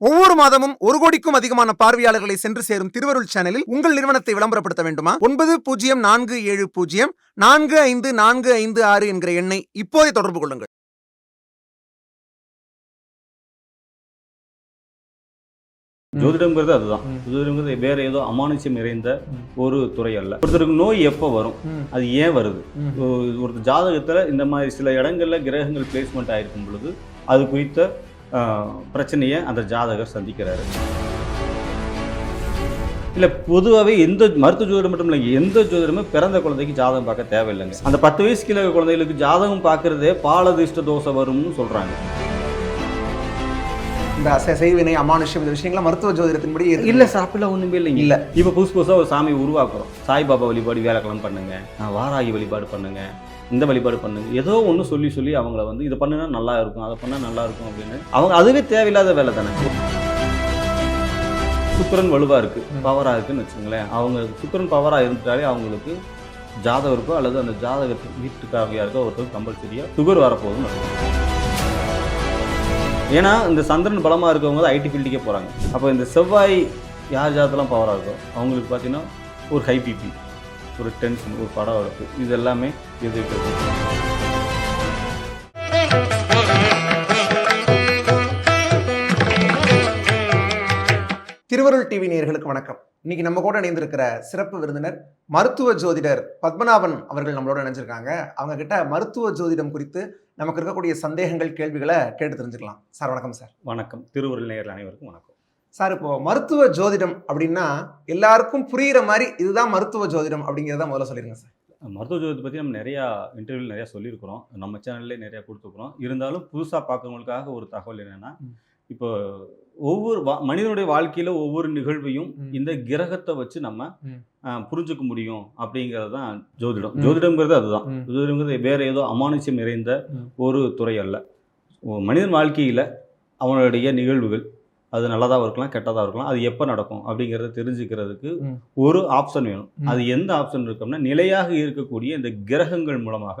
ஒவ்வொரு மாதமும் ஒரு கோடிக்கும் அதிகமான பார்வையாளர்களை சென்று சேரும் திருவருள் சேனலில் உங்கள் நிறுவனத்தை விளம்பரப்படுத்த வேண்டுமா? ஒன்பது பூஜ்ஜியம் நான்கு ஏழு பூஜ்ஜியம் நான்கு ஐந்து நான்கு ஐந்து ஆறு என்கிற எண்ணை இப்போதே தொடர்பு கொள்ளுங்கள். ஜோதிடம்ங்கிறது அதுதான். ஜோதிடம்ங்கிறது வேற ஏதோ அமானுஷ்யம் நிறைந்த ஒரு துறை அல்ல. ஒருத்தருக்கு நோய் எப்போ வரும்? அது ஏன் வருது? ஒரு ஜாதகத்துல இந்த மாதிரி சில இடங்கள்ல கிரகங்கள் பிளேஸ்மெண்ட் ஆயிருக்கும் பொழுது அது குறித்த பிரச்சனையை அந்த ஜாதகர் சந்திக்கிறாரு. இல்ல பொதுவாகவே எந்த மருத்துவ ஜோதிடம் மட்டும் இல்லைங்க எந்த ஜோதிடமே பிறந்த குழந்தைக்கு ஜாதகம் பார்க்க தேவையில்லைங்க. அந்த பத்து வயசு கீழே குழந்தைகளுக்கு ஜாதகம் பார்க்கறதே பாலதிஷ்ட தோசை வரும்னு சொல்றாங்க. இந்த செய்வினை அமானுஷ்யம் இந்த விஷயங்கள்லாம் மருத்துவ ஜோதிடத்தின்படி. இல்ல சார் அப்படிலாம் ஒண்ணுமே இல்லைங்க. இல்ல. இப்போ புதுசு புதுசாக ஒரு சாமி உருவாக்குறோம். சாய்பாபா வழிபாடு வியாழக்கிழமை பண்ணுங்க வாராகி வழிபாடு பண்ணுங்க. இந்த வழிபாடு பண்ணுங்க ஏதோ ஒன்று சொல்லி சொல்லி அவங்கள வந்து இதை பண்ணுனா நல்லா இருக்கும் அதை பண்ணா நல்லா இருக்கும் அப்படின்னு. அவங்க அதுவே தேவையில்லாத வேலை தானே. சுக்கிரன் வலுவா இருக்கு பவரா இருக்குன்னு வச்சுங்களேன் அவங்க சுக்கிரன் பவரா இருந்துட்டாலே அவங்களுக்கு ஜாதகருக்கோ அல்லது அந்த ஜாதகத்துக்கு வீட்டுக்காரங்க யாருக்கோ ஒருத்தர் கம்பல்சரியா சுகர் வரப்போகுதுன்னு அர்த்தம். ஏன்னா இந்த சந்திரன் பலமா இருக்கவங்க தான் ஐடி ஃபீல்டுக்கே போறாங்க. அப்போ இந்த செவ்வாய் யார் ஜாதகத்தெல்லாம் பவராக இருக்கோ அவங்களுக்கு பார்த்தீங்கன்னா ஒரு ஹை பிபி ஒரு டென்ஷன் ஒரு படம் வரப்பு இது எல்லாமே இது திருவருள் டிவி நேயர்களுக்கு வணக்கம். இன்னைக்கு நம்ம கூட இணைந்திருக்கிற சிறப்பு விருந்தினர் மருத்துவ ஜோதிடர் பத்மநாபன் அவர்கள் நம்மளோட இணைஞ்சிருக்காங்க. அவங்க கிட்ட மருத்துவ ஜோதிடம் குறித்து நமக்கு இருக்கக்கூடிய சந்தேகங்கள் கேள்விகளை கேட்டு தெரிஞ்சுக்கலாம். சார் வணக்கம் சார். வணக்கம். திருவுருள் நேயர்கள் அனைவருக்கும் வணக்கம். சார் இப்போ மருத்துவ ஜோதிடம் அப்படின்னா எல்லாருக்கும் புரியுற மாதிரி இதுதான் மருத்துவ ஜோதிடம் அப்படிங்கிறத முதல்ல சொல்லிருங்க சார் மருத்துவ ஜோதிடத்தை பற்றி நம்ம நிறையா இன்டர்வியூவில் நிறையா சொல்லியிருக்கிறோம் நம்ம சேனல்லே நிறையா கொடுத்துருக்குறோம் இருந்தாலும் புதுசாக பார்க்குறவங்களுக்காக ஒரு தகவல் என்னென்னா. இப்போ ஒவ்வொரு வா மனிதனுடைய வாழ்க்கையில் ஒவ்வொரு நிகழ்வையும். இந்த கிரகத்தை வச்சு நம்ம புரிஞ்சுக்க முடியும் அப்படிங்கிறது தான் ஜோதிடம். ஜோதிடம்ங்கிறது அதுதான். ஜோதிடம்ங்கிறது வேற ஏதோ அமானுஷ்யம் நிறைந்த. ஒரு துறை அல்ல மனிதன் வாழ்க்கையில் அவனுடைய நிகழ்வுகள் அது நல்லதாக இருக்கலாம் கெட்டதாக இருக்கலாம் அது எப்போ நடக்கும் அப்படிங்கிறத தெரிஞ்சுக்கிறதுக்கு. ஒரு ஆப்ஷன் வேணும். அது எந்த ஆப்ஷன் இருக்கோம்னா நிலையாக இருக்கக்கூடிய இந்த கிரகங்கள் மூலமாக.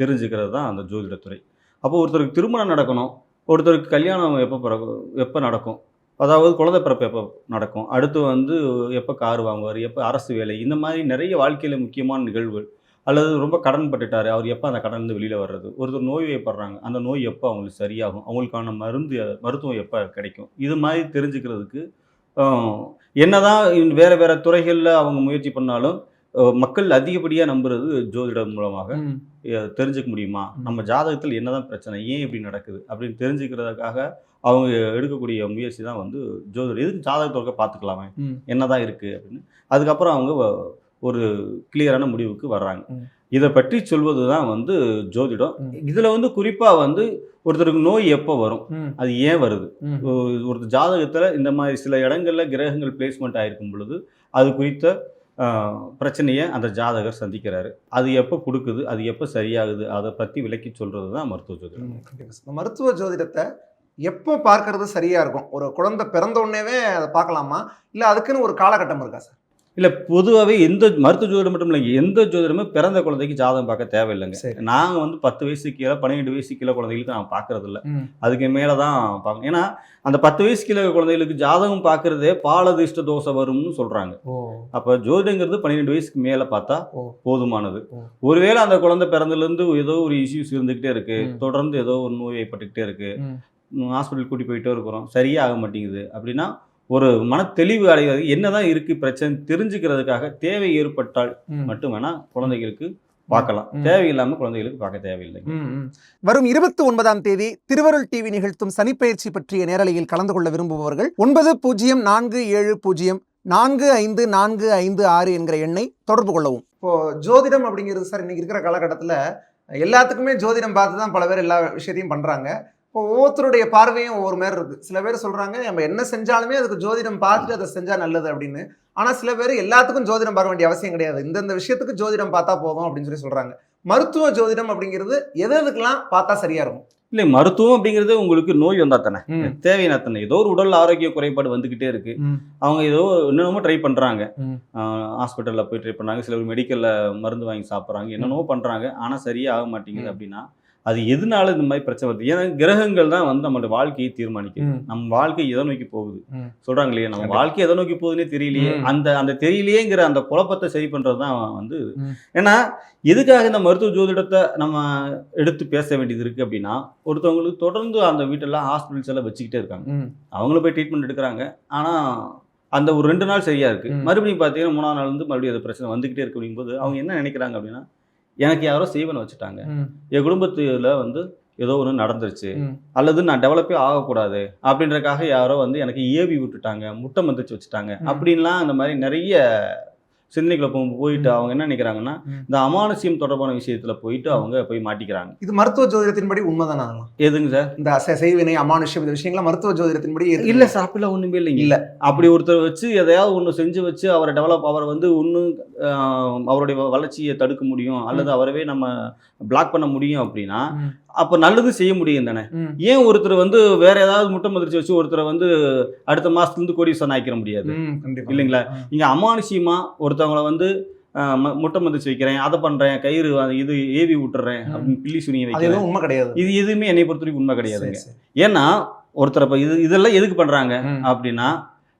தெரிஞ்சுக்கிறது தான் அந்த ஜோதிடத்துறை அப்போ ஒருத்தருக்கு திருமணம் நடக்கணும் ஒருத்தருக்கு கல்யாணம் எப்போ பிறக்கும் எப்போ நடக்கும் அதாவது குழந்தை பிறப்பு எப்போ நடக்கும் அடுத்து வந்து எப்போ கார் வாங்குவார் எப்போ அரசு வேலை இந்த மாதிரி நிறைய வாழ்க்கையில் முக்கியமான நிகழ்வுகள் அல்லது ரொம்ப கடன் பட்டுட்டாரு அவர் எப்போ அந்த கடன்லேருந்து வெளியில் வர்றது? ஒருத்தர் நோய் வைப்படுறாங்க அந்த நோய் எப்போ அவங்களுக்கு சரியாகும்? அவங்களுக்கான மருந்து மருத்துவம் எப்போ கிடைக்கும்? இது மாதிரி தெரிஞ்சுக்கிறதுக்கு என்னதான் வேற வேற துறைகளில் அவங்க முயற்சி பண்ணாலும் மக்கள் அதிகப்படியாக நம்புறது ஜோதிடம் மூலமாக தெரிஞ்சுக்க முடியுமா. நம்ம ஜாதகத்தில் என்னதான் பிரச்சனை ஏன் இப்படி நடக்குது? அப்படின்னு தெரிஞ்சுக்கிறதுக்காக அவங்க எடுக்கக்கூடிய முயற்சி தான் வந்து ஜோதிடம். எதுக்கு ஜாதகத்தொகை பார்த்துக்கலாமே. என்னதான் இருக்கு அப்படின்னு. அதுக்கப்புறம் அவங்க ஒரு கிளியரான முடிவுக்கு வர்றாங்க. இதை பற்றி சொல்வது தான் வந்து ஜோதிடம். இதில் வந்து குறிப்பாக வந்து ஒருத்தருக்கு நோய் எப்போ வரும். அது ஏன் வருது? ஒரு ஜாதகத்தில் இந்த மாதிரி சில இடங்கள்ல கிரகங்கள் பிளேஸ்மெண்ட் ஆயிருக்கும் பொழுது அது குறித்த பிரச்சனையை அந்த ஜாதகர் சந்திக்கிறாரு. அது எப்போ கொடுக்குது? அது எப்போ சரியாகுது? அதை பற்றி விளக்கி சொல்றது தான் மருத்துவ ஜோதிடம். மருத்துவ ஜோதிடத்தை எப்போ பார்க்கறது சரியா இருக்கும்? ஒரு குழந்தை பிறந்த உடனேவே அதை பார்க்கலாமா? இல்ல அதுக்குன்னு ஒரு காலகட்டம் இருக்கா சார்? இல்லை பொதுவாகவே எந்த மருத்துவ ஜோதிடம் மட்டும் இல்லைங்க. எந்த ஜோதிடமே பிறந்த குழந்தைக்கு ஜாதகம் பார்க்க தேவையில்லைங்க. நாங்கள் வந்து பத்து வயசு கீழே பன்னெண்டு வயசு கீழே குழந்தைகளுக்கு நான் பார்க்கறது இல்ல. அதுக்கு மேலே தான் பார்க்கணும். ஏன்னா அந்த பத்து வயசு கீழே குழந்தைகளுக்கு ஜாதகம் பார்க்கறதே பாலதிஷ்ட தோசை வரும்னு சொல்கிறாங்க அப்போ ஜோதிடங்கிறது பன்னிரெண்டு வயசுக்கு மேலே பார்த்தா. போதுமானது. ஒருவேளை அந்த குழந்தை பிறந்ததுலேருந்து ஏதோ ஒரு இஷ்யூஸ் இருந்துக்கிட்டே இருக்கு. ம். தொடர்ந்து ஏதோ ஒரு நோய் ஏற்பட்டுக்கிட்டே இருக்கு. ம். ஹாஸ்பிட்டல் கூட்டி போயிட்டே இருக்கிறோம். சரியே ஆக மாட்டேங்குது. அப்படின்னா ஒரு மன தெளிவு அடைகிறது என்னதான் இருக்கு பிரச்சனை தெரிஞ்சுக்கிறதுக்காக தேவை ஏற்பட்டால். மட்டும் வேணா குழந்தைகளுக்கு பார்க்கலாம். தேவையில்லாம குழந்தைகளுக்கு பார்க்க தேவையில்லை. வரும் இருபத்தி ஒன்பதாம் தேதி திருவருள் டிவி நிகழ்த்தும் சனிப்பயிற்சி பற்றிய நேரலையில் கலந்து கொள்ள விரும்புபவர்கள் ஒன்பது பூஜ்ஜியம் நான்கு ஏழு பூஜ்ஜியம் நான்கு ஐந்து நான்கு ஐந்து ஆறு என்கிற எண்ணை தொடர்பு கொள்ளவும் இப்போ ஜோதிடம் அப்படிங்கிறது சார் இன்னைக்கு இருக்கிற காலகட்டத்தில் எல்லாத்துக்குமே ஜோதிடம் பார்த்து தான் பல பேர் எல்லா விஷயத்தையும் பண்றாங்க இப்போ ஒவ்வொருத்தருடைய பார்வையும் ஒவ்வொரு மாதிரி இருக்கு. சில பேர் சொல்றாங்க நம்ம என்ன செஞ்சாலுமே அதுக்கு ஜோதிடம் பார்த்துட்டு அதை செஞ்சா நல்லது அப்படின்னு. ஆனா சில பேர் எல்லாத்துக்கும் ஜோதிடம் பார்க்க வேண்டிய அவசியம் கிடையாது. இந்தந்த விஷயத்துக்கு ஜோதிடம் பார்த்தா போதும் அப்படின்னு சொல்லி சொல்றாங்க. மருத்துவ ஜோதிடம் அப்படிங்கிறது எது எதுக்கெல்லாம் பார்த்தா சரியா இருக்கும்? இல்லை மருத்துவம் அப்படிங்கிறது உங்களுக்கு நோய் வந்தா தானே. தேவையான தானே. ஏதோ ஒரு உடல் ஆரோக்கிய குறைபாடு வந்துகிட்டே இருக்கு. அவங்க ஏதோ என்னென்னமோ ட்ரை பண்றாங்க. ஹாஸ்பிட்டலில் போய் ட்ரை பண்ணாங்க சில மெடிக்கல்ல மருந்து வாங்கி சாப்பிட்றாங்க. என்னென்னமோ பண்றாங்க. ஆனா சரியா ஆக மாட்டேங்குது. அப்படின்னா அது எதனால இந்த மாதிரி பிரச்சனை வருது ஏன்னா கிரகங்கள் தான் வந்து நம்மளோட வாழ்க்கையை தீர்மானிக்குது ம். நம்ம வாழ்க்கை எதை நோக்கி போகுது. சொல்றாங்க இல்லையா நம்ம. வாழ்க்கை எதை நோக்கி போகுதுன்னே தெரியலையே. அந்த அந்த தெரியலையேங்கிற அந்த குழப்பத்தை சரி பண்றது தான் வந்து. ஏன்னா எதுக்காக இந்த மருத்துவ ஜோதிடத்தை நம்ம எடுத்து பேச வேண்டியது இருக்கு அப்படின்னா ஒருத்தவங்களுக்கு தொடர்ந்து அந்த வீட்டெல்லாம் ஹாஸ்பிட்டல்ஸ் எல்லாம் வச்சுக்கிட்டே இருக்காங்க. அவங்களும் போய் ட்ரீட்மெண்ட் எடுக்கிறாங்க ஆனா அந்த ஒரு ரெண்டு நாள் சரியா இருக்கு. மறுபடியும் பார்த்தீங்கன்னா மூணாவது நாள் வந்து மறுபடியும் அது பிரச்சனை வந்துகிட்டே இருக்கு அப்படிங்கும்போது அவங்க என்ன நினைக்கிறாங்க அப்படின்னா எனக்கு யாரோ செய்வனை வச்சுட்டாங்க. என் குடும்பத்துல வந்து ஏதோ ஒன்று நடந்துருச்சு. அல்லது நான் டெவலப்பே ஆகக்கூடாது அப்படின்றக்காக யாரோ வந்து எனக்கு ஏவி விட்டுட்டாங்க முட்டை மந்திரிச்சு வச்சுட்டாங்க. அப்படின்லாம் அந்த மாதிரி நிறைய சிந்தனைகளை போ- போயிட்டு. அவங்க என்ன நினைக்கிறாங்கன்னா. இந்த அமானுஷ்யம் தொடர்பான விஷயத்துல போயிட்டு அவங்க போய் மாட்டிக்கிறாங்க இது மருத்துவ ஜோதிடத்தின்படி உண்மைதானா? எதுங்க சார் இந்த செய்வினை அமானுஷ்யம் இந்த விஷயங்கள்லாம் மருத்துவ ஜோதிடத்தின்படி. இல்ல சார் அப்படிலாம் ஒண்ணுமே இல்லைங்க இல்ல. அப்படி ஒருத்தர் வச்சு எதையாவது ஒண்ணு செஞ்சு வச்சு அவரை டெவலப் அவரை வந்து ஒன்றும் அவருடைய வளர்ச்சியை தடுக்க முடியும் அல்லது அவரவே நம்ம பிளாக் பண்ண முடியும் அப்படின்னா. அப்ப நல்லது செய்ய முடியும் தானே. ஏன் ஒருத்தர் வந்து வேற ஏதாவது முட்டை மதிர்ச்சி வச்சு ஒருத்தரை வந்து அடுத்த மாசத்துல இருந்து கோடீஸ்வரன் ஆக்கிற முடியாது. இல்லைங்களா? இங்க அமானுஷ்யமா ஒருத்தவங்கள வந்து முட்டை மதிர்ச்சி வைக்கிறேன் அதை பண்றேன் கயிறு இது ஏவி விட்டுறேன். அப்படின்னு பில்லி சுனிய வைக்கிறேன் உண்மை கிடையாது இது எதுவுமே என்னை பொறுத்த வரைக்கும் உண்மை கிடையாதுங்க. ஏன்னா ஒருத்தரை இப்ப இது இதெல்லாம் எதுக்கு பண்றாங்க. அப்படின்னா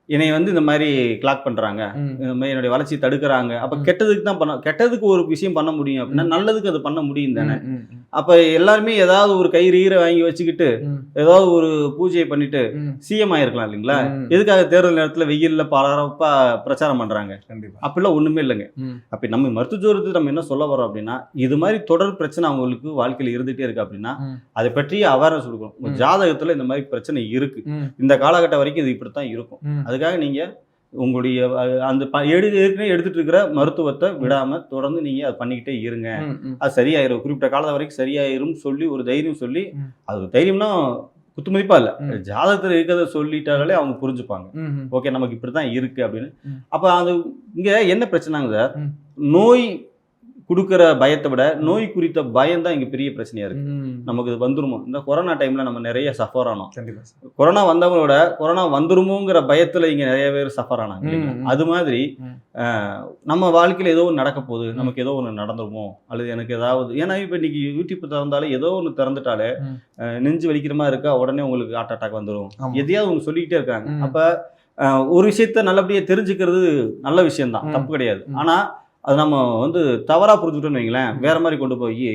என்னை வந்து இந்த மாதிரி கிளாக் பண்றாங்க ம். இந்த மாதிரி என்னுடைய வளர்ச்சியை தடுக்கிறாங்க அப்ப. கெட்டதுக்கு தான் பண்ண கெட்டதுக்கு ஒரு விஷயம் பண்ண முடியும் அப்படின்னா நல்லதுக்கு அது பண்ண முடியும் தானே. அப்ப எல்லாருமே ஏதாவது ஒரு கயிறு ஈரை வாங்கி வச்சுக்கிட்டு. ஏதாவது ஒரு பூஜையை பண்ணிட்டு. சிஎம் ஆயிருக்கலாம் இல்லைங்களா. எதுக்காக தேர்தல் நேரத்துல வெயில்ல பரபரப்பா பிரச்சாரம் பண்றாங்க கண்டிப்பா. அப்படிலாம் ஒண்ணுமே இல்லைங்க. அப்ப நம்ம மருத்துவ ஜோதிடத்துக்கு நம்ம என்ன சொல்ல வரோம் அப்படின்னா இது மாதிரி தொடர் பிரச்சனை அவங்களுக்கு வாழ்க்கையில இருந்துட்டே இருக்கு அப்படின்னா. அதை பற்றிய அவேர்னஸ் கொடுக்கணும். ஜாதகத்துல இந்த மாதிரி பிரச்சனை இருக்கு. இந்த காலகட்டம் வரைக்கும் இது இப்படித்தான் இருக்கும் ம். அதுக்காக நீங்க உங்களுடைய அந்த எடு ஏற்கனவே எடுத்துட்டு இருக்கிற மருத்துவத்தை விடாம தொடர்ந்து நீங்க அதை பண்ணிக்கிட்டே இருங்க. அது சரியாயிரும் குறிப்பிட்ட காலம் வரைக்கும் சரியாயிரும் சொல்லி ஒரு தைரியம் சொல்லி. அது தைரியம்னா குத்துமதிப்பா இல்ல. ஜாதகத்துல இருக்கிறத சொல்லிட்டாலே அவங்க புரிஞ்சுப்பாங்க. ஓகே நமக்கு இப்படிதான் இருக்கு அப்படின்னு. அப்ப அது இங்க என்ன பிரச்சனைங்க சார். நோய் கொடுக்குற பயத்தை விட நோய் குறித்த பயம் தான் இங்க பெரிய பிரச்சனையா இருக்கு. நமக்கு இது வந்துருமோ இந்த கொரோனா டைம்ல நம்ம நிறைய சஃபர் ஆனோம். கொரோனா வந்தவங்களோட கொரோனா வந்துருமோங்கிற பயத்துல இங்க நிறைய பேர் சஃபர் ஆனாங்க. அது மாதிரி நம்ம வாழ்க்கையில ஏதோ ஒன்று நடக்க போகுது நமக்கு ஏதோ ஒன்று நடந்துருமோ அல்லது எனக்கு ஏதாவது ஏன்னா இப்போ இன்னைக்கு யூடியூப் திறந்தாலே ஏதோ ஒன்று திறந்துட்டாலே நெஞ்சு வலிக்கிற மாதிரி இருக்கா உடனே உங்களுக்கு ஹார்ட் அட்டாக் வந்துடும். எதையாவது ஒன்று சொல்லிக்கிட்டே இருக்காங்க. அப்ப ஒரு விஷயத்த நல்லபடியா தெரிஞ்சுக்கிறது நல்ல விஷயம்தான். தப்பு கிடையாது ம். அது நம்ம வந்து தவறா புரிஞ்சுக்கிட்டோம்னு வைங்களேன் வேற மாதிரி கொண்டு போய்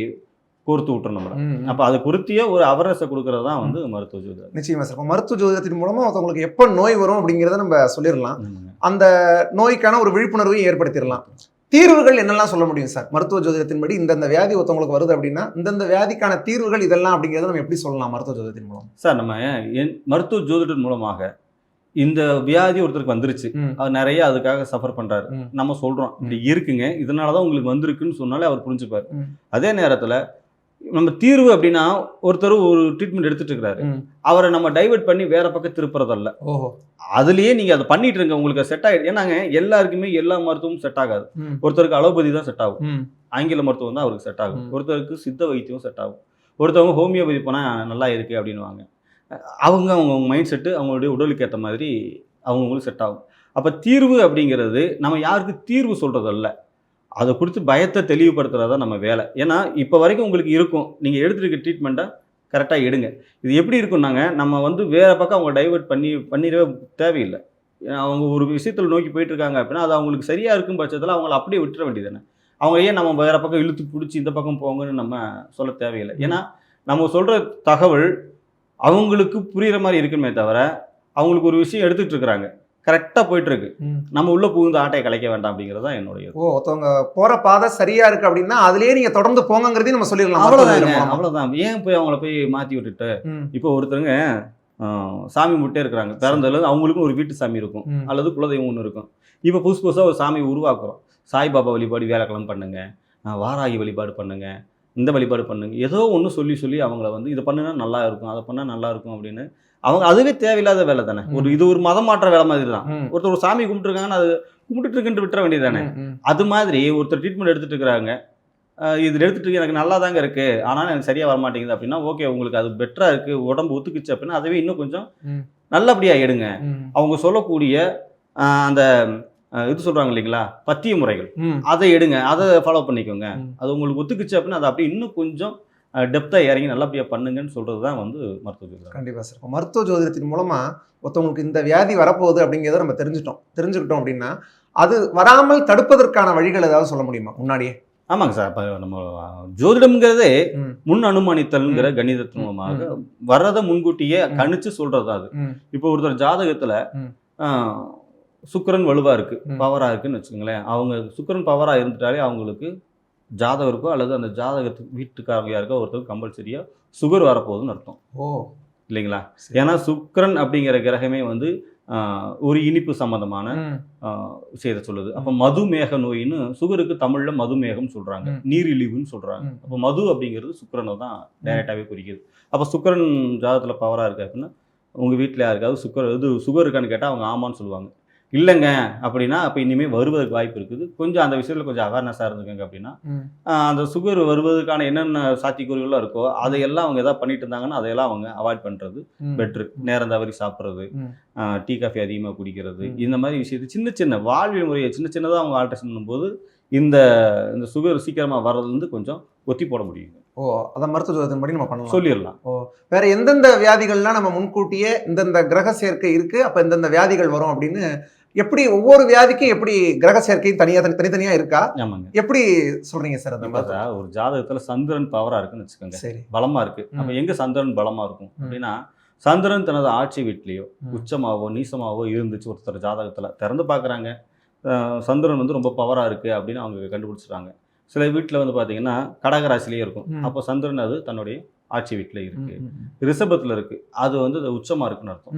கோர்த்து விட்டுரும் நம்மள. அப்ப அது குறித்திய ஒரு அவரஸை கொடுக்கறது தான் வந்து மருத்துவ ஜோதிடம். நிச்சயமா சார். மருத்துவ ஜோதிடத்தின் மூலமா ஒருத்தவங்களுக்கு எப்ப நோய் வரும் அப்படிங்கறத நம்ம சொல்லிடலாம். அந்த நோய்க்கான ஒரு விழிப்புணர்வையும் ஏற்படுத்திடலாம் தீர்வுகள் என்னெல்லாம் சொல்ல முடியும் சார்? மருத்துவ ஜோதிடத்தின்படி இந்தந்த வியாதி ஒருத்தவங்களுக்கு வருது அப்படின்னா இந்தந்த வியாதிக்கான தீர்வுகள் இதெல்லாம் அப்படிங்கறத நம்ம எப்படி சொல்லலாம் மருத்துவ ஜோதிடத்தின் மூலம்? சார் நம்ம என் மருத்துவ ஜோதிடர் மூலமாக இந்த வியாதி ஒருத்தருக்கு வந்துருச்சு. அவர் நிறைய அதுக்காக சஃபர் பண்றாரு. நம்ம சொல்றோம். இப்படி இருக்குங்க. இதனாலதான் உங்களுக்கு வந்திருக்குன்னு சொன்னாலே அவர் புரிஞ்சுப்பார். அதே நேரத்துல நம்ம தீர்வு அப்படின்னா ஒருத்தர் ஒரு ட்ரீட்மெண்ட் எடுத்துட்டு இருக்கிறாரு. அவரை நம்ம டைவர்ட் பண்ணி வேற பக்கம் திருப்புறதல்ல. அதுலயே நீங்க அதை பண்ணிட்டு இருங்க உங்களுக்கு செட் ஆயிடும் ஏன்னாங்க எல்லாருக்குமே எல்லா மருத்துவமும் செட் ஆகாது. ஒருத்தருக்கு அலோபதி தான் செட் ஆகும். ஆங்கில மருத்துவம் தான் அவருக்கு செட் ஆகும். ஒருத்தருக்கு சித்த வைத்தியம் செட் ஆகும். ஒருத்தவங்க ஹோமியோபதி போனால் நல்லா இருக்கு அப்படின்னுவாங்க. அவங்க அவங்க மைண்ட் செட்டு அவங்களுடைய உடலுக்கு ஏற்ற மாதிரி அவங்கவுங்களுக்கு செட் ஆகும். அப்போ தீர்வு அப்படிங்கிறது நம்ம யாருக்கு தீர்வு சொல்கிறதல்ல அதை குறித்து பயத்தை தெளிவுபடுத்துறது தான் நம்ம வேலை. ஏன்னா இப்போ வரைக்கும் உங்களுக்கு இருக்கும். நீங்கள் எடுத்துருக்க ட்ரீட்மெண்ட்டை கரெக்டாக எடுங்க. இது எப்படி இருக்கும்னாங்க நம்ம வந்து வேறு பக்கம் அவங்க டைவர்ட் பண்ணி பண்ணிடவே தேவையில்லை. அவங்க ஒரு விஷயத்தில் நோக்கி போயிட்டுருக்காங்க அப்படின்னா அது அவங்களுக்கு சரியாக இருக்கும் பட்சத்தில் அவங்கள அப்படியே விட்டுற வேண்டியதானே அவங்க ஏன் நம்ம வேறு பக்கம் இழுத்து பிடிச்சி இந்த பக்கம் போங்கன்னு நம்ம சொல்ல தேவையில்லை. ஏன்னா நம்ம சொல்கிற தகவல் அவங்களுக்கு புரியுற மாதிரி இருக்குமே தவிர அவங்களுக்கு ஒரு விஷயம் எடுத்துட்டு இருக்கிறாங்க. கரெக்டாக போயிட்டு இருக்கு. ம். நம்ம உள்ள புகுந்து ஆட்டையை கலைக்க வேண்டாம் அப்படிங்கிறது தான் என்னுடைய ஓ ஒருத்தவங்க போற பாதை சரியா இருக்கு அப்படின்னா அதுலயே நீங்க தொடர்ந்து போங்கங்கிறதையும் நம்ம சொல்லிடலாம். அவ்வளோதான் ஏன்? போய் அவங்கள போய் மாற்றி விட்டுட்டு. இப்போ ஒருத்தருங்க சாமி முட்டே இருக்கிறாங்க. பிறந்ததுல அவங்களுக்கும் ஒரு வீட்டு சாமி இருக்கும். அல்லது குலதெய்வம் ஒன்று இருக்கும். இப்போ புதுசு புதுசாக ஒரு சாமி உருவாக்குறோம். சாய்பாபா வழிபாடு வேலைக்கிழமை பண்ணுங்க. வாராகி வழிபாடு பண்ணுங்க. இந்த வழிபாடு பண்ணுங்க ஏதோ ஒன்று சொல்லி சொல்லி அவங்கள வந்து இதை பண்ணுனா நல்லா இருக்கும் அதை பண்ணால் நல்லா இருக்கும் அப்படின்னு அவங்க அதுவே தேவையில்லாத வேலை தானே ஒரு இது ஒரு மதம் மாற்ற வேலை மாதிரி தான். ஒருத்தர் ஒரு சாமி கும்பிட்டுருக்காங்கன்னு அது கும்பிட்டுட்டு இருக்குன்ட்டு விட்டுற வேண்டியது தானே. அது மாதிரி ஒருத்தர் ட்ரீட்மெண்ட் எடுத்துட்டு இருக்கிறாங்க இது எடுத்துட்டு இருக்கு, எனக்கு நல்லா தாங்க இருக்கு ஆனால் எனக்கு சரியா வர மாட்டேங்குது அப்படின்னா ஓகே உங்களுக்கு அது பெட்டரா இருக்கு உடம்பு ஒத்துக்குச்சு அப்படின்னா அதுவே இன்னும் கொஞ்சம். நல்லபடியா எடுங்க. அவங்க சொல்லக்கூடிய அந்த இது சொல்றாங்க இல்லைங்களா? பத்திய முறைகள். அதை எடுங்க. அதை ஃபாலோ பண்ணிக்கோங்க. அது உங்களுக்கு ஒத்துக்குச்சு அப்படின்னா அதை அப்படியே இன்னும் கொஞ்சம் டெப்த்தாக இறங்கி நல்லபடியாக பண்ணுங்கன்னு சொல்கிறது தான் வந்து மருத்துவ ஜோதிடம் கண்டிப்பா சார். மருத்துவ ஜோதிடத்தின் மூலமா ஒருத்தவங்களுக்கு இந்த வியாதி வரப்போகுது அப்படிங்கிறத நம்ம தெரிஞ்சுட்டோம். தெரிஞ்சுக்கிட்டோம் அப்படின்னா அது வராமல் தடுப்பதற்கான வழிகள் ஏதாவது சொல்ல முடியுமா? முன்னாடியே. ஆமாங்க சார். இப்போ நம்ம ஜோதிடம்ங்கிறதே முன் அனுமானித்தல்ங்கிற கணிதத்தின் மூலமாக வர்றதை முன்கூட்டியே. கணிச்சு சொல்றது அது. இப்போ ஒருத்தர் ஜாதகத்துல சுக்கிரன் வலுவா இருக்கு ம். பவரா இருக்குன்னு வச்சுக்கோங்களேன். அவங்க சுக்கிரன் பவரா இருந்துட்டாலே அவங்களுக்கு ஜாதகருக்கோ அல்லது அந்த ஜாதகத்துக்கு வீட்டுக்காரங்க யாருக்கோ ஒருத்தருக்கு கம்பல்சரியா சுகர் வரப்போகுதுன்னு அர்த்தம். ஓ. இல்லைங்களா. ஏன்னா சுக்கிரன் அப்படிங்கிற கிரகமே வந்து ஒரு இனிப்பு சம்பந்தமான ஆஹ், விஷயத்தை சொல்லுது. அப்போ மதுமேக நோயின்னு சுகருக்கு தமிழ்ல மதுமேகம் சொல்றாங்க. ம். நீரிழிவுன்னு சொல்றாங்க. ம். அப்போ மது அப்படிங்கிறது சுக்கிரனை தான் டைரெக்டாகவே குறிக்குது. அப்போ சுக்கிரன் ஜாதகத்தில் பவராக இருக்கு அப்படின்னா உங்கள் வீட்டில் யாருக்காவது சுக்கர் இது சுகர் இருக்கான்னு கேட்டால் அவங்க ஆமான்னு சொல்லுவாங்க. இல்லைங்க அப்படின்னா அப்போ இனிமேல் வருவதற்கு வாய்ப்பு இருக்குது. கொஞ்சம் அந்த விஷயத்தில் கொஞ்சம் அவேர்னஸாக இருந்துக்கங்க அப்படின்னா அந்த சுகர் வருவதற்கான என்னென்ன சாத்தியக்கூறுகள்லாம் இருக்கோ அதையெல்லாம் அவங்க எதாவது பண்ணிட்டு இருந்தாங்கன்னா அதையெல்லாம் அவங்க அவாய்ட் பண்ணுறது பெட்ரு நேரம் தவறி சாப்பிட்றது. டீ காஃபி அதிகமாக குடிக்கிறது. இந்த மாதிரி விஷயத்தை சின்ன சின்ன வாழ்வியல் முறையை சின்ன சின்னதாக அவங்க ஆல்ட்ரேஷன் பண்ணும்போது இந்த இந்த சுகர் சீக்கிரமாக வர்றதுலேருந்து கொஞ்சம் ஒத்தி போட முடியுங்க. ஓ அதான் மருத்துவ ஜோதிடத்தின் படி நம்ம பண்ணலாம். சொல்லிடலாம். வேற எந்தெந்த வியாதிகள்லாம் நம்ம முன்கூட்டியே இந்தந்த கிரக சேர்க்கை இருக்கு அப்ப இந்தந்த வியாதிகள் வரும் அப்படின்னு எப்படி ஒவ்வொரு வியாதிக்கும் எப்படி கிரக சேர்க்கையும் தனியா தனி- தனித்தனியா இருக்கா? ஆமாங்க. எப்படி சொல்றீங்க சார் அந்த சார், ஒரு ஜாதகத்துல சந்திரன் பவரா இருக்குன்னு வச்சுக்கோங்க. சரி. பலமா இருக்கு. அப்ப ம். எங்க சந்திரன் பலமா இருக்கும். அப்படின்னா சந்திரன் தனது ஆட்சி வீட்லயோ ம். உச்சமாவோ நீசமாவோ இருந்துச்சு ஒருத்தர் ஜாதகத்துல. திறந்து பாக்குறாங்க அஹ் சந்திரன் வந்து ரொம்ப பவரா இருக்கு அப்படின்னு அவங்க கண்டுபிடிச்சிட்டாங்க. சில வீட்டுல வந்து பாத்தீங்கன்னா கடகராசிலேயே இருக்கும். அப்போ சந்திரன் அது தன்னுடைய ஆட்சி வீட்டுல இருக்கு. ரிஷபத்துல இருக்கு. அது வந்து அது உச்சமா இருக்குன்னு அர்த்தம்.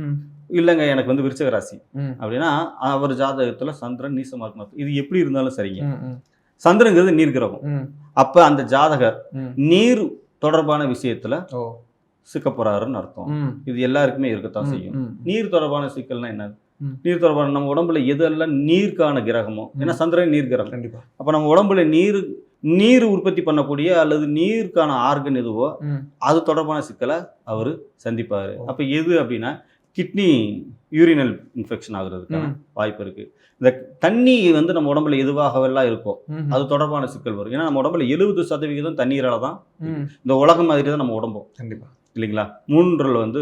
இல்லைங்க எனக்கு வந்து விருச்சக ராசி. அப்படின்னா அவர் ஜாதகத்துல சந்திரன் நீசமா இருக்குன்னு அர்த்தம். இது எப்படி இருந்தாலும் சரிங்க. சந்திரங்கிறது நீர் கிரகம். அப்ப அந்த ஜாதகர். நீர் தொடர்பான விஷயத்துல ஓ. சிக்க போறாருன்னு அர்த்தம். இது எல்லாருக்குமே இருக்கத்தான் செய்யும். நீர் தொடர்பான சிக்கல்னா என்ன. நீர் தொடர்பான நம்ம உடம்புல எதெல்லாம் நீருக்கான கிரகமோ? ஏன்னா சந்திரன் நீர் கிரகம். கண்டிப்பா. அப்ப நம்ம உடம்புல நீர் நீர் உற்பத்தி பண்ணக்கூடிய அல்லது நீருக்கான ஆர்கன் எதுவோ அது தொடர்பான சிக்கலை அவர் சந்திப்பாரு. அப்ப எது அப்படின்னா கிட்னி யூரினல் இன்ஃபெக்ஷன் ஆகுறதுக்கான. வாய்ப்பு இருக்கு. இந்த தண்ணி வந்து நம்ம உடம்புல எதுவாகவெல்லாம் இருக்கோ ம், அது தொடர்பான சிக்கல் வரும். ஏன்னா நம்ம உடம்புல எழுபது சதவிகிதம் தண்ணீரால தான் இந்த உலகம் மாதிரி தான் நம்ம உடம்பும். கண்டிப்பா. இல்லைங்களா? மூன்றில் வந்து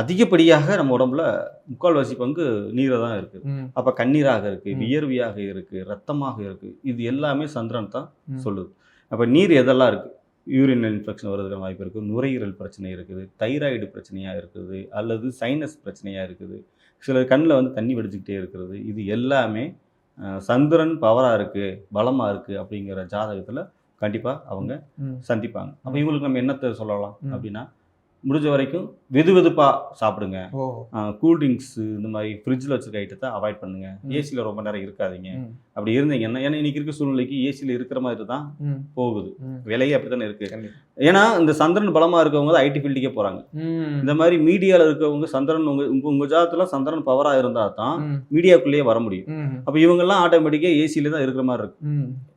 அதிகப்படியாக நம்ம உடம்புல முக்கால்வாசி பங்கு நீரை தான் இருக்குது ம், அப்போ கண்ணீராக இருக்குது ம். வியர்வையாக இருக்குது ரத்தமாக இருக்குது இது எல்லாமே சந்திரன் தான். சொல்லுது. அப்போ நீர் எதெல்லாம் இருக்குது யூரின் இன்ஃபெக்ஷன் வர்றதுக்கான வாய்ப்பு இருக்குது நுரையீரல் பிரச்சனை இருக்குது தைராய்டு பிரச்சனையாக இருக்குது அல்லது சைனஸ் பிரச்சனையாக இருக்குது. சில கண்ணில் வந்து தண்ணி வடிச்சுக்கிட்டே இருக்கிறது இது எல்லாமே சந்திரன் பவராக இருக்குது பலமாக இருக்குது அப்படிங்கிற ஜாதகத்தில் கண்டிப்பாக அவங்க சந்திப்பாங்க. அப்போ இவங்களுக்கு நம்ம என்னத்தை சொல்லலாம். அப்படின்னா முடிஞ்ச வரைக்கும் வெது வெதுப்பாக சாப்பிடுங்க கூல் ட்ரிங்க்ஸ் இந்த மாதிரி ஃப்ரிட்ஜில் வச்சிருக்க ஐட்டத்தை அவாய்ட் பண்ணுங்க. ஏசியில் ரொம்ப நேரம் இருக்காதீங்க. அப்படி இருந்தீங்கன்னா ஏன்னா இன்னைக்கு இருக்க சூழ்நிலைக்கு ஏசியில் இருக்கிற மாதிரி தான் போகுது. விலையே அப்படி தானே இருக்கு. கண்டிப்பா. ஏன்னா இந்த சந்திரன் பலமாக இருக்கவங்க தான் ஐடி ஃபீல்டுக்கே போகிறாங்க இந்த மாதிரி மீடியாவில் இருக்கவங்க சந்திரன் உங்க உங்க உங்க ஜாதத்துல சந்திரன் பவராக இருந்தால் தான் மீடியாக்குள்ளேயே வர முடியும். அப்போ இவங்கெல்லாம் ஆட்டோமேட்டிக்காக ஏசியில் தான் இருக்கிற மாதிரி இருக்கு.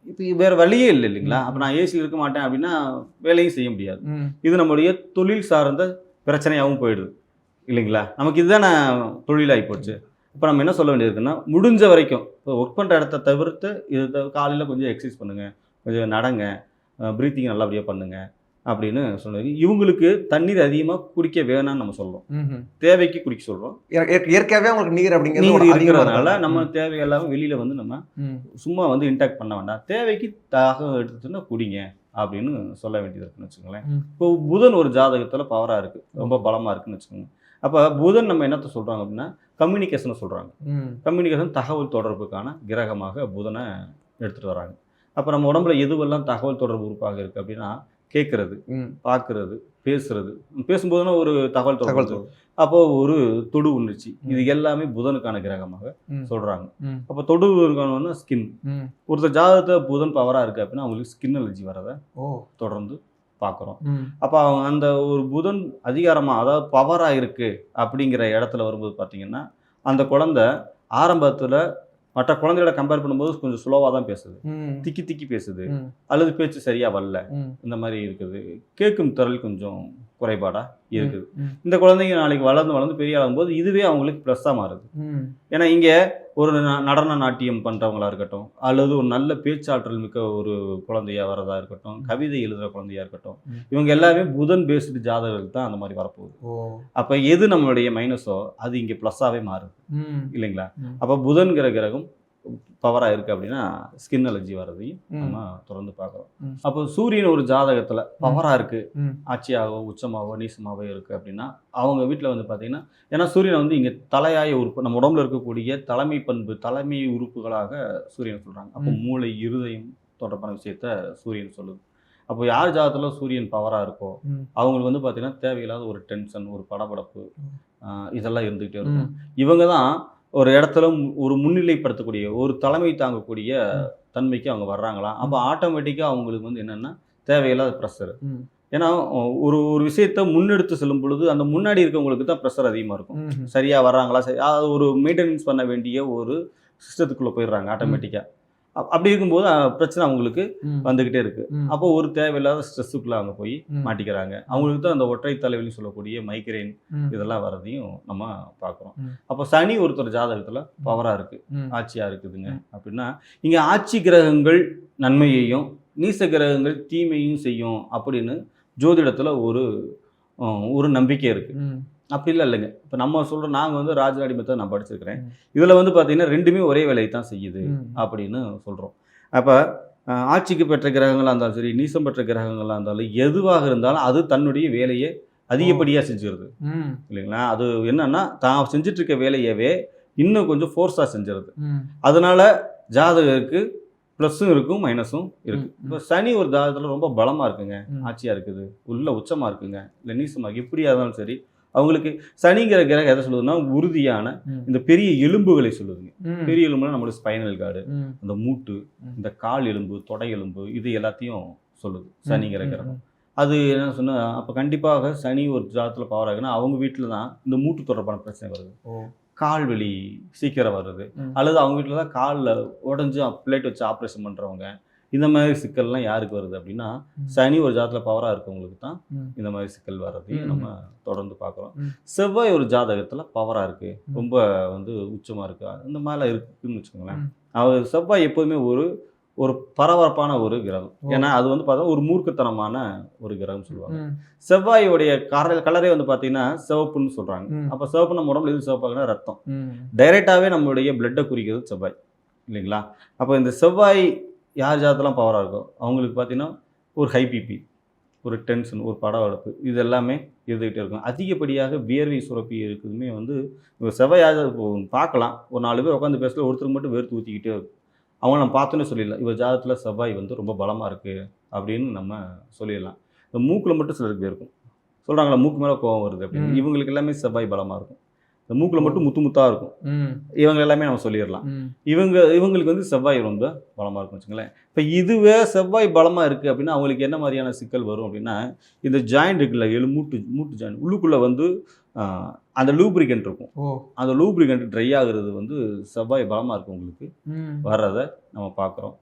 இப்போ வேற வழியே இல்லை இல்லைங்களா. அப்போ நான் ஏசியில் இருக்க மாட்டேன் அப்படின்னா வேலையும் செய்ய முடியாது. இது நம்மளுடைய தொழில் சார்ந்த பிரச்சனையாகவும் போயிடுது. இல்லைங்களா? நமக்கு இதுதானே தொழிலாகி போச்சு. இப்போ நம்ம என்ன சொல்ல வேண்டியிருக்குன்னா முடிஞ்ச வரைக்கும் இப்போ ஒர்க் பண்ணுற இடத்த தவிர்த்து இது காலையில் கொஞ்சம் எக்ஸசைஸ் பண்ணுங்கள் கொஞ்சம் நடங்க. ப்ரீத்திங் நல்லபடியாக பண்ணுங்க. அப்படின்னு சொல்லுவாங்க இவங்களுக்கு தண்ணீர் அதிகமாக குடிக்க வேணாம்னு நம்ம சொல்றோம். ம், ம். தேவைக்கு குடிக்க சொல்கிறோம் இயற்கை- இயற்கை- இயற்கையாவே உங்களுக்கு நீர் அப்படிங்கிறது நீர் இருக்கிறதுனால இருக்கு. நம்ம தேவையெல்லாம் வெளியில் வந்து நம்ம சும்மா வந்து இன்டாக்ட் பண்ண வேண்டாம். தேவைக்கு தாகம் எடுத்துட்டுன்னா குடிங்க அப்படின்னு சொல்ல வேண்டியது இருக்குன்னு வச்சுக்கோங்களேன். இப்போ புதன் ஒரு ஜாதகத்தில் பவராக இருக்குது ரொம்ப பலமாக இருக்குன்னு வச்சுக்கோங்க. அப்போ புதன் நம்ம என்னத்தை சொல்கிறாங்க அப்படின்னா கம்யூனிகேஷனை சொல்கிறாங்க கம்யூனிகேஷன் தகவல் தொடர்புக்கான கிரகமாக புதனை எடுத்துகிட்டு வராங்க. அப்போ நம்ம உடம்புல எதுவெல்லாம் தகவல் தொடர்பு உறுப்பாக இருக்குது அப்படின்னா கேட்குறது. பார்க்குறது பேசுறது. பேசும்போதுனா ஒரு தகவல் தகவல் அப்போ ஒரு தொடு உணர்ச்சி. இது எல்லாமே புதனுக்கான கிரகமாக ம், அப்போ தொடு ஸ்கின். ஒருத்தர் ஜாதகத்தை புதன் பவராக இருக்குது அப்படின்னா அவங்களுக்கு ஸ்கின் அலர்ஜி வரதை தொடர்ந்து பார்க்குறோம் ம், அப்போ அவங்க அந்த ஒரு புதன் அதிகாரமாக அதாவது பவராக இருக்குது அப்படிங்கிற இடத்துல வரும்போது பார்த்தீங்கன்னா அந்த குழந்தை ஆரம்பத்தில் மற்ற குழந்தைகளை கம்பேர் பண்ணும்போது கொஞ்சம் ஸ்லோவாக தான் பேசுது. திக்கி திக்கி பேசுது. அல்லது பேச்சு சரியாக வரல. இந்த மாதிரி இருக்குது. கேட்கும் திறல் கொஞ்சம் குறைபாடா இருக்குது இந்த குழந்தைங்க நாளைக்கு வளர்ந்து வளர்ந்து பெரிய ஆகும்போது இதுவே அவங்களுக்கு ப்ளஸ்ஸாக மாறுது. ஏன்னா இங்கே ஒரு நடன நாட்டியம் பண்ணுறவங்களா இருக்கட்டும் அல்லது ஒரு நல்ல பேச்சாற்றல் மிக்க ஒரு குழந்தையா வரதா இருக்கட்டும் கவிதை எழுதுகிற குழந்தையா இருக்கட்டும். இவங்க எல்லாமே புதன் பேஸ்டு ஜாதகர்கள் தான் அந்த மாதிரி வரப்போகுது. அப்போ எது நம்மளுடைய மைனஸோ அது இங்கே ப்ளஸ்ஸாகவே மாறுது. இல்லைங்களா. அப்போ புதன்கிற கிரகம் பவராக இருக்குது அப்படின்னா ஸ்கின் அலர்ஜி வர்றதையும். நம்ம தொடர்ந்து பார்க்குறோம். அப்போ சூரியன் ஒரு ஜாதகத்தில் பவராக இருக்குது. ஆட்சியாகவோ உச்சமாகவோ நீசமாகவோ இருக்குது அப்படின்னா அவங்க வீட்டில் வந்து பார்த்தீங்கன்னா ஏன்னா சூரியன் வந்து இங்கே தலையாய உறுப்பு நம்ம உடம்புல இருக்கக்கூடிய தலைமை பண்பு தலைமை உறுப்புகளாக சூரியன் சொல்கிறாங்க அப்போ. மூளை இருதயம் தொடர்பான விஷயத்த சூரியன் சொல்லுது அப்போ யார் ஜாதகத்தில் சூரியன் பவராக இருக்கோ. அவங்களுக்கு வந்து பார்த்தீங்கன்னா தேவையில்லாத ஒரு டென்ஷன் ஒரு படபடப்பு இதெல்லாம் இருந்துகிட்டே இருக்கும் இவங்க தான் ஒரு இடத்துல ஒரு முன்னிலைப்படுத்தக்கூடிய ஒரு தலைமை தாங்கக்கூடிய. தன்மைக்கு அவங்க வர்றாங்களாம். அப்போ ஆட்டோமேட்டிக்காக அவங்களுக்கு வந்து என்னென்னா தேவையில்லாத ப்ரெஷர் ஏன்னா ஒரு ஒரு விஷயத்தை முன்னெடுத்து செல்லும் பொழுது அந்த முன்னாடி இருக்கவங்களுக்கு தான் ப்ரெஷர் அதிகமாக இருக்கும். ம், சரியா வர்றாங்களா சரி அது ஒரு மெயின்டெனன்ஸ் பண்ண வேண்டிய ஒரு சிஸ்டத்துக்குள்ளே போயிடுறாங்க ஆட்டோமேட்டிக்காக அப்படி இருக்கும்போது பிரச்சனை அவங்களுக்கு ம், வந்துக்கிட்டே இருக்கு. அப்போ ஒரு தேவையில்லாத ஸ்ட்ரெஸ்ஸுக்குள்ளே அவங்க போய் மாட்டிக்கிறாங்க. அவங்களுக்கு தான் அந்த ஒற்றை தலைவலின்னு சொல்லக்கூடிய மைக்ரைன் இதெல்லாம் வரதையும் நம்ம பார்க்குறோம். அப்போ சனி ஒருத்தர் ஜாதகத்தில் பவராக இருக்குது ம், ஆட்சியாக இருக்குதுங்க. அப்படின்னா இங்கே ஆட்சி கிரகங்கள் நன்மையையும் நீச கிரகங்கள் தீமையும் செய்யும் அப்படின்னு ஜோதிடத்தில் ஒரு ஒரு நம்பிக்கை இருக்குது ம், அப்படி இல்லை இல்லைங்க. இப்போ நம்ம சொல்கிற நாங்கள் வந்து ராஜநாடி மெத்தட் நான் படிச்சிருக்கிறேன். இதில் வந்து பார்த்தீங்கன்னா ரெண்டுமே ஒரே வேலையை தான் செய்யுது அப்படின்னு சொல்கிறோம் அப்போ ஆட்சிக்கு பெற்ற கிரகங்களாக இருந்தாலும் சரி நீசம் பெற்ற கிரகங்களாக இருந்தாலும் எதுவாக இருந்தாலும் அது தன்னுடைய வேலையை அதிகப்படியாக செஞ்சிருது. இல்லைங்களா? அது என்னன்னா தான் செஞ்சுட்டு இருக்க வேலையவே இன்னும் கொஞ்சம் ஃபோர்ஸாக செஞ்சிருது. அதனால ஜாதகருக்கு ப்ளஸ்ஸும் இருக்கும் மைனஸும் இருக்கு. இப்போ சனி ஒரு ஜாதகத்தில் ரொம்ப பலமாக இருக்குங்க. ஆட்சியாக இருக்குது உள்ள உச்சமாக இருக்குங்க. இல்லை நீசமாக. எப்படியா இருந்தாலும் சரி அவங்களுக்கு சனிங்கிற கிரகம் எதை சொல்லுதுன்னா உறுதியான இந்த பெரிய எலும்புகளை சொல்லுதுங்க. பெரிய எலும்புனா நம்மளுக்கு ஸ்பைனல் கார்டு அந்த மூட்டு. இந்த கால் எலும்பு தொடை எலும்பு இது எல்லாத்தையும் சொல்லுது சனிங்கிற கிரகம். அது என்ன சொன்னா அப்போ கண்டிப்பாக சனி ஒரு ஜாதத்தில் பவர் ஆகுனா அவங்க வீட்டில் தான் இந்த மூட்டு தொடர்பான பிரச்சனை வருது. கால் வலி சீக்கிரம் வருது. அல்லது அவங்க வீட்டில் தான் காலில் உடஞ்சி பிளேட் வச்சு ஆப்ரேஷன் பண்ணுறவங்க இந்த மாதிரி சிக்கல்லாம் யாருக்கு வருது அப்படின்னா. சனி ஒரு ஜாதத்தில் பவராக இருக்கவங்களுக்கு தான். இந்த மாதிரி சிக்கல் வர்றதையும் ம். நம்ம தொடர்ந்து பார்க்குறோம். செவ்வாய் ஒரு ஜாதகத்தில் பவராக இருக்குது. ரொம்ப வந்து உச்சமாக இருக்குது இந்த மாதிரிலாம் இருக்குன்னு வச்சுக்கோங்களேன். அவர் செவ்வாய் எப்போதுமே ஒரு ஒரு பரபரப்பான ஒரு கிரகம். ஏன்னா அது வந்து பார்த்தா ஒரு மூர்க்கத்தனமான ஒரு கிரகம் சொல்லுவாங்க செவ்வாயோடைய கர கலரே வந்து பார்த்தீங்கன்னா சிவப்புன்னு சொல்கிறாங்க. அப்போ சிவப்பு நம்ம உடம்புல எது சிவப்பாகுன்னா ரத்தம் டைரெக்டாகவே நம்மளுடைய பிளட்டை குறிக்கிறது செவ்வாய் இல்லைங்களா அப்போ இந்த செவ்வாய் யார் ஜாதத்தெல்லாம் பவராக இருக்கோ அவங்களுக்கு பார்த்தீங்கன்னா ஒரு ஹை பிபி ஒரு டென்ஷன் ஒரு படவடப்பு இது எல்லாமே இருந்துகிட்டே இருக்கும். அதிகப்படியாக வியர்வை சுரப்பி இருக்குதுமே வந்து ஒரு செவ்வாய் ஜாதகம் இப்போ பார்க்கலாம். ஒரு நாலு பேர் உட்காந்து பேசல ஒருத்தருக்கு மட்டும் வேர்த்து ஊற்றிக்கிட்டே இருக்கும். அவங்க நம்ம பார்த்தோன்னே சொல்லிடலாம் இவர் ஜாதகத்தில் செவ்வாய் வந்து ரொம்ப பலமாக இருக்குது அப்படின்னு நம்ம சொல்லிடலாம். இந்த மூக்கில் மட்டும் சிலருக்கு இருக்கும் சொல்கிறாங்களா மூக்கு மேலே கோவம் வருது அப்படின்னு. இவங்களுக்கு எல்லாமே செவ்வாய் பலமாக இருக்கும். இந்த மூக்கில் மட்டும் முத்து முத்தாக இருக்கும். இவங்க எல்லாமே நம்ம சொல்லிடலாம். இவங்க இவங்களுக்கு வந்து செவ்வாய் ரொம்ப பலமாக இருக்கும் வச்சுங்களேன் இப்போ இதுவே செவ்வாய் பலமாக இருக்குது அப்படின்னா அவங்களுக்கு என்ன மாதிரியான சிக்கல் வரும் அப்படின்னா இந்த ஜாயிண்ட் இருக்குல்ல எழு மூட்டு மூட்டு ஜாயிண்ட் உள்ளுக்குள்ளே வந்து அந்த லூப்ரிகன்ட் இருக்கும். அந்த லூப்ரிகன்ட் ட்ரை ஆகுறது வந்து செவ்வாய் பலமாக இருக்கவங்களுக்கு ம், வர்றதை நம்ம பார்க்குறோம்.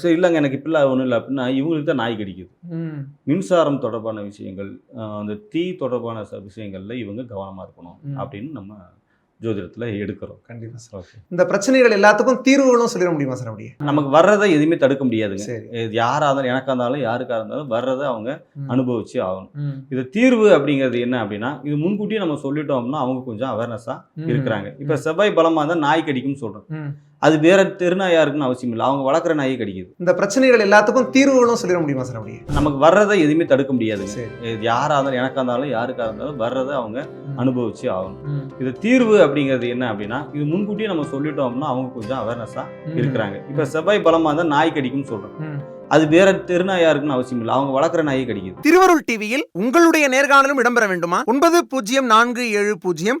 சரி இல்லைங்க எனக்கு இப்படிலாம் ஒன்றும் இல்லை அப்படின்னா இவங்களுக்கு தான் நாய் கடிக்குது. மின்சாரம் தொடர்பான விஷயங்கள் அந்த தீ தொடர்பான விஷயங்களில் இவங்க கவனமாக இருக்கணும். அப்படின்னு நம்ம ஜோதிடத்தில் எடுக்கிறோம். கண்டிப்பா சார். ஓகே. இந்த பிரச்சனைகள் எல்லாத்துக்கும் தீர்வுகளும் சொல்லிட முடியுமா சார் அப்படியே? நமக்கு வர்றதை எதுவுமே தடுக்க முடியாதுங்க. இது யாராக இருந்தாலும் எனக்கா இருந்தாலும் யாருக்கா இருந்தாலும் வர்றதை அவங்க அனுபவிச்சு ஆகணும். இது தீர்வு அப்படிங்கிறது என்ன அப்படின்னா இது முன்கூட்டியே நம்ம சொல்லிட்டோம் அப்படின்னா அவங்க கொஞ்சம் அவேர்னஸாக இருக்கிறாங்க. இப்போ செவ்வாய் பலமாக இருந்தால் நாய் கடிக்கும்னு சொல்கிறோம். அது வேற தெருநாயா இருக்குன்னு அவசியம் இல்லை. அவங்க வளர்க்குற நாயை கடிக்குது. இந்த பிரச்சனைகள் எல்லாத்துக்கும் தீர்வுகளும் சொல்லிட முடியுமா சார் அப்படியே நமக்கு வர்றதை எதுவுமே தடுக்க இது யாராக இருந்தாலும் எனக்கா இருந்தாலும் யாருக்கா இருந்தாலும் வர்றதை அவங்க அனுபவிச்சு ஆகணும். இது தீர்வு அப்படிங்கிறது என்ன அப்படின்னா இது முன்கூட்டியே நம்ம சொல்லிட்டோம் அப்படின்னா அவங்க கொஞ்சம் அவேர்னஸாக இருக்கிறாங்க. இப்போ செவ்வாய் பலமாக இருந்தால் நாய் கடிக்கும்னு சொல்கிறோம். அது வேற தெருநாயா இருக்குன்னு அவசியம் இல்லை. அவங்க வளர்க்குற நாயை கடிக்குது. திருவருள் டிவியில் உங்களுடைய நேர்காணலும் இடம்பெற வேண்டுமா? ஒன்பது பூஜ்ஜியம் நான்கு ஏழு பூஜ்ஜியம்